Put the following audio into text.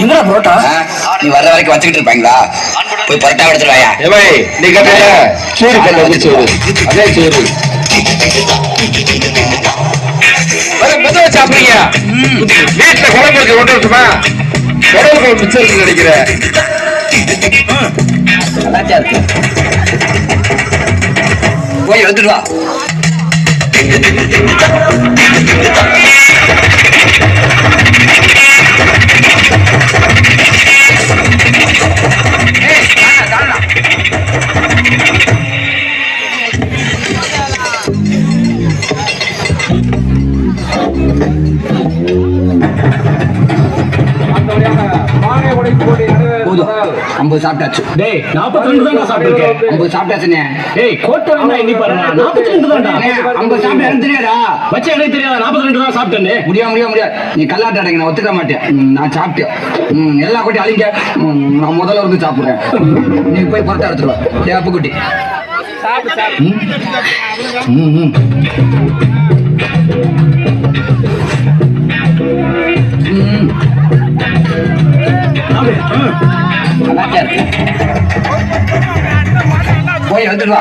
எங்கடா புரோட்டா? ஆ, நீ வர்ற வரைக்கும் வச்சுக்கிட்டு இருப்பாங்களா? போய் பரோட்டா எடுத்துட்டு வாயா. ஏவை நீ கேட்ட சூடு கல்ல ஊத்தி சோறு அதே சோறு வர மெதுவா சாப்பிடுங்க. வீட்டுல குழம்பு இருக்கு கொண்டு வரட்டுமா? குழம்பு குழம்பு மிச்சம் இருக்கு நினைக்கிறேன். போய் எடுத்துட்டு வா. போதும். ஐம்பது சாப்பிட்டாச்சு. டேய் நாற்பத்தி ரெண்டு தான் நான் சாப்பிட்டுருக்கேன் ஐம்பது சாப்பிட்டாச்சுண்ணே. டேய் கோட்டை வேணா எண்ணி பாருங்க நாற்பத்தி ரெண்டு தான்டா. அண்ணே, ஐம்பது சாப்பிட்டு எனக்கு தெரியாதா? வச்சு எனக்கு தெரியாத? நாற்பத்தி ரெண்டு தான் சாப்பிட்டேனே முடியாது முடியாது முடியாது. நீ கல்லாட்ட அடைங்க நான் ஒத்துக்க மாட்டேன். நான் சாப்பிட்டேன். எல்லா கொட்டி அழிங்க. நான் முதல்ல இருந்து சாப்பிடுறேன். நீ போய் புறத்த எடுத்துருவா தேப்பு குட்டி ம், ம். போய் வந்துடுவா.